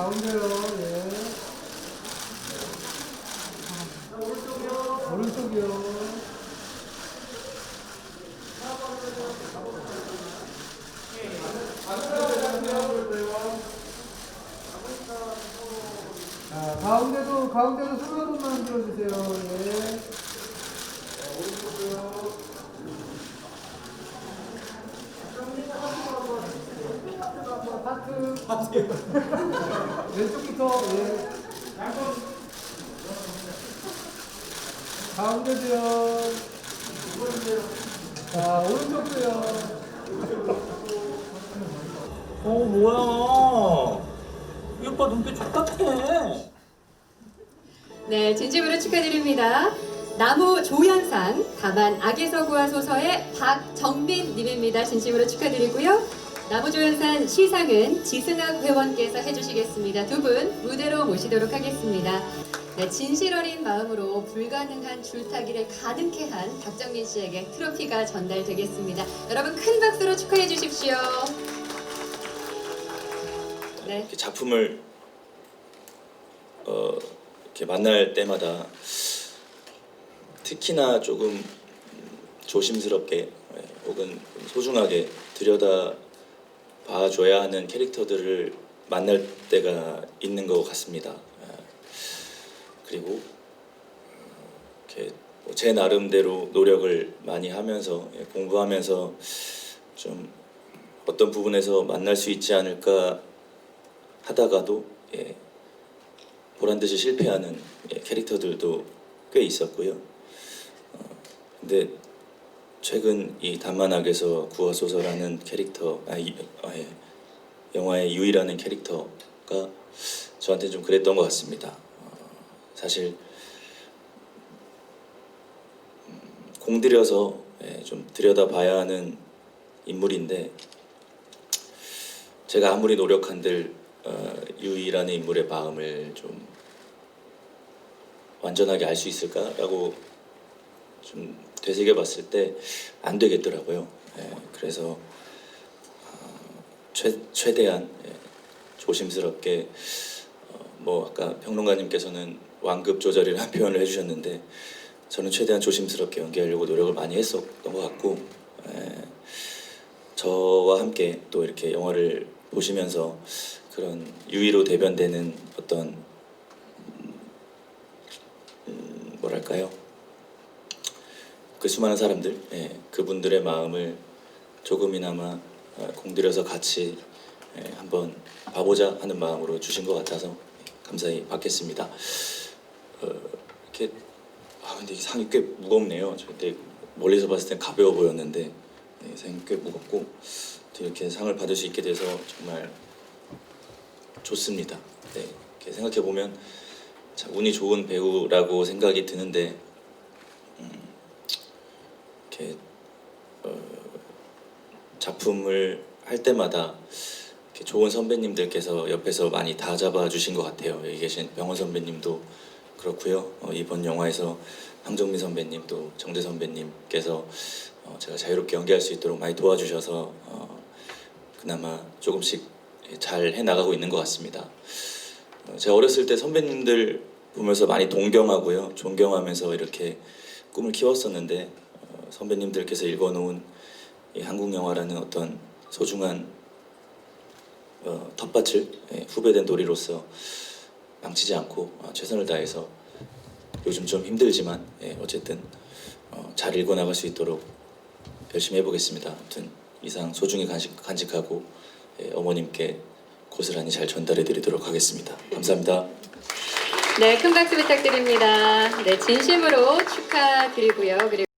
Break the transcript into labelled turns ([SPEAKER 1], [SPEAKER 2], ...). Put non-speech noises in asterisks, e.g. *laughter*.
[SPEAKER 1] 가운데요. 예. 오른쪽이요. 자, 가운데도 가운데도 손한 번만 들어주세요. 예. 하트. *laughs* 왼쪽부터 예. 가운데도요. 자 오른쪽도요.
[SPEAKER 2] 어 뭐야 이 오빠 눈빛 똑같아
[SPEAKER 3] 네, 진심으로 축하드립니다. 나무 조향상 다만 악에서 구하소서의 박정민 님입니다. 진심으로 축하드리고요. 나무 조향상 시상은 지승학 회원께서 해주시겠습니다. 두 분 무대로 모시도록 하겠습니다. 네, 진실 어린 마음으로 불가능한 줄타기를 가능케 한 박정민 씨에게 트로피가 전달되겠습니다. 여러분 큰 박수로 축하해 주십시오. 네.
[SPEAKER 4] 이렇게 작품을 어, 이렇게 만날 때마다 특히나 조금 조심스럽게 예, 혹은 소중하게 들여다 봐줘야 하는 캐릭터들을 만날 때가 있는 것 같습니다. 예. 그리고 어, 이렇게 뭐제 나름대로 노력을 많이 하면서 예, 공부하면서 좀 어떤 부분에서 만날 수 있지 않을까 하다가도 예, 보란 듯이 실패하는 예, 캐릭터들도 꽤 있었고요. 어, 근데 최근 이 단만학에서 구하소서라는 캐릭터, 아, 이, 아, 예, 영화의 유이라는 캐릭터가 저한테 좀 그랬던 것 같습니다. 어, 사실 음, 공들여서 예, 좀 들여다봐야 하는 인물인데 제가 아무리 노력한들 어, 유이라는 인물의 마음을 좀 완전하게 알 수 있을까라고 좀 되새겨 봤을 때 안 되겠더라고요. 예, 그래서 어, 최, 최대한 예, 조심스럽게 어, 뭐 아까 평론가님께서는 완급 조절이라는 *laughs* 표현을 해주셨는데 저는 최대한 조심스럽게 연기하려고 노력을 많이 했었던 것 같고 예, 저와 함께 또 이렇게 영화를 보시면서 그런 유의로 대변되는 어떤 음, 뭐랄까요 그 수많은 사람들 예, 그분들의 마음을 조금이나마 어, 공들여서 같이 예, 한번 봐보자 하는 마음으로 주신 것 같아서 예, 감사히 받겠습니다. 어, 이렇게 아 근데 이 상이 꽤 무겁네요. 저 그때 멀리서 봤을 땐 가벼워 보였는데 예, 상이 꽤 무겁고 또 이렇게 상을 받을 수 있게 돼서 정말 좋습니다. 네, 이렇게 생각해 보면 참 운이 좋은 배우라고 생각이 드는데 음, 이렇게 어, 작품을 할 때마다 이렇게 좋은 선배님들께서 옆에서 많이 다 잡아주신 것 같아요. 여기 계신 병원 선배님도 그렇고요. 어, 이번 영화에서 황정민 선배님 또 정재 선배님께서 어, 제가 자유롭게 연기할 수 있도록 많이 도와주셔서 어, 그나마 조금씩 잘 해나가고 있는 것 같습니다. 어, 제가 어렸을 때 선배님들 보면서 많이 동경하고요, 존경하면서 이렇게 꿈을 키웠었는데 어, 선배님들께서 읽어놓은 이 한국 영화라는 어떤 소중한 어, 텃밭을 예, 후배된 도리로서 망치지 않고 어, 최선을 다해서 요즘 좀 힘들지만 예, 어쨌든 어, 잘 읽어 나갈 수 있도록 열심히 해보겠습니다. 아무튼 이상 소중히 간직, 간직하고 예, 어머님께 고스란히 잘 전달해 드리도록 하겠습니다. 감사합니다.
[SPEAKER 3] 네, 큰 박수 부탁드립니다. 네, 진심으로 축하드리고요. 그리고